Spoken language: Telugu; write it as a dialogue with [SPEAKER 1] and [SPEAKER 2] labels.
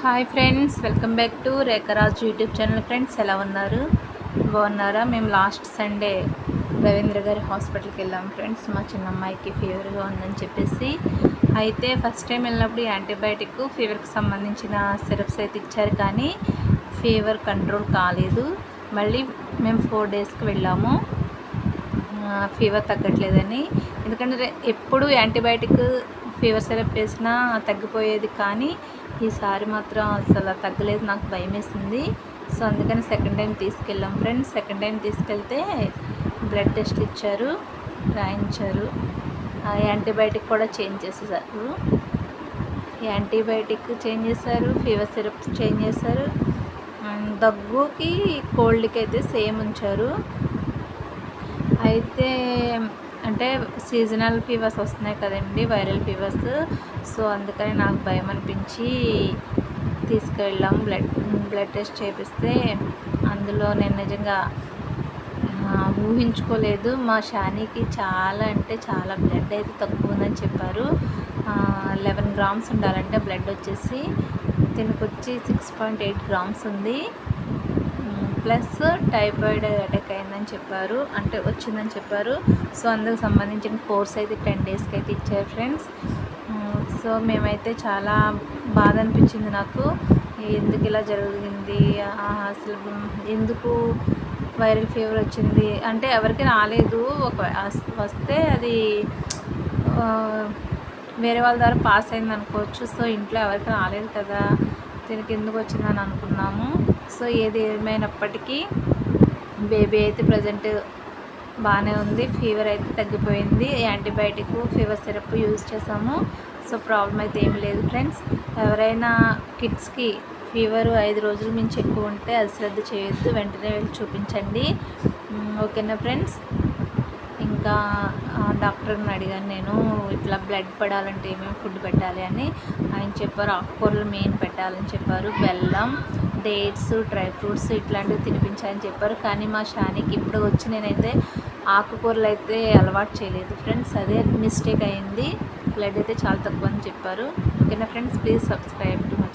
[SPEAKER 1] Hi friends welcome back to Rekharaj YouTube channel. Friends ఎలా ఉన్నారు? బాగున్నారా? మేము లాస్ట్ సండే రవీంద్ర గారి హాస్పిటల్కి వెళ్ళాం ఫ్రెండ్స్. మా చిన్న అమ్మాయికి ఫీవర్గా ఉందని చెప్పేసి. అయితే ఫస్ట్ టైం వెళ్ళినప్పుడు యాంటీబయాటిక్ ఫీవర్కి సంబంధించిన సిరప్స్ అయితే ఇచ్చారు కానీ ఫీవర్ కంట్రోల్ కాలేదు. మళ్ళీ మేము ఫోర్ డేస్కి వెళ్ళాము. ఫీవర్ తగ్గట్లేదని. ఎందుకంటే ఎప్పుడు యాంటీబయాటిక్ ఫీవర్ సిరప్ వేసినా తగ్గిపోయేది కానీ ఈసారి మాత్రం అసలు తగ్గలేదు నాకు భయం వేసింది సో అందుకని సెకండ్ టైం తీసుకెళ్ళాం ఫ్రెండ్స్ సెకండ్ టైం తీసుకెళ్తే బ్లడ్ టెస్ట్ ఇచ్చారు రాయించారు. యాంటీబయాటిక్ కూడా చేంజ్ చేసేసారు. యాంటీబయాటిక్ చేంజ్ చేశారు ఫీవర్ సిరప్ చేంజ్ చేశారు. దగ్గుకి కోల్డ్కి అయితే సేమ్ ఉంచారు. అయితే అంటే సీజనల్ ఫీవర్స్ వస్తున్నాయి కదండి వైరల్ ఫీవర్స్ సో అందుకని నాకు భయం అనిపించి తీసుకెళ్ళాం. బ్లడ్ బ్లడ్ టెస్ట్ చేపిస్తే అందులో నేను నిజంగా ఊహించుకోలేదు. మా షానీకి చాలా అంటే చాలా బ్లడ్ అయితే తక్కువ ఉందని చెప్పారు. లెవెన్ గ్రామ్స్ ఉండాలంటే బ్లడ్ వచ్చేసి దీనికి వచ్చి సిక్స్ పాయింట్ ఎయిట్ గ్రామ్స్ ఉంది. ప్లస్ టైఫాయిడ్ అటాక్ అయిందని చెప్పారు. అంటే వచ్చిందని చెప్పారు. సో అందుకు సంబంధించిన కోర్స్ అయితే టెన్ డేస్కి అయితే ఇచ్చారు ఫ్రెండ్స్. సో మేమైతే చాలా బాధ అనిపించింది నాకు. ఎందుకు ఇలా జరిగింది? అసలు ఎందుకు వైరల్ ఫీవర్ వచ్చింది? అంటే ఎవరికి రాలేదు. ఒక వస్తే అది వేరే వాళ్ళ ద్వారా పాస్ అయింది అనుకోవచ్చు. సో ఇంట్లో ఎవరికి రాలేదు కదా. దీనికి ఎందుకు వచ్చిందని అనుకున్నాము. సో ఏది ఏమైనప్పటికీ బేబీ అయితే ప్రజెంట్ బాగానే ఉంది. ఫీవర్ అయితే తగ్గిపోయింది. యాంటీబయాటిక్ ఫీవర్ సిరప్ యూజ్ చేసాము సో ప్రాబ్లం అయితే ఏం లేదు ఫ్రెండ్స్. ఎవరైనా కిడ్స్కి ఫీవర్ ఐదు రోజుల మించి ఎక్కువ ఉంటే అశ్రద్ధ చేయొద్దు. వెంటనే వెళ్ళి చూపించండి. ఓకేనా ఫ్రెండ్స్? ఇంకా డాక్టర్ని అడిగాను నేను ఇట్లా బ్లడ్ పడాలంటే ఏమేమి ఫుడ్ పెట్టాలి? అని. ఆయన చెప్పారు ఆకుకూరలు మెయిన్ పెట్టాలని చెప్పారు. బెల్లం డేట్స్ డ్రై ఫ్రూట్స్ ఇట్లాంటివి తినిపించాలని చెప్పారు. కానీ మా షానికి ఇప్పుడు వచ్చి నేనైతే ఆకుకూరలు అయితే అలవాటు చేయలేదు ఫ్రెండ్స్. అదే మిస్టేక్ అయింది. బ్లడ్ అయితే చాలా తక్కువ అని చెప్పారు. ఓకేనా friends? Please subscribe too much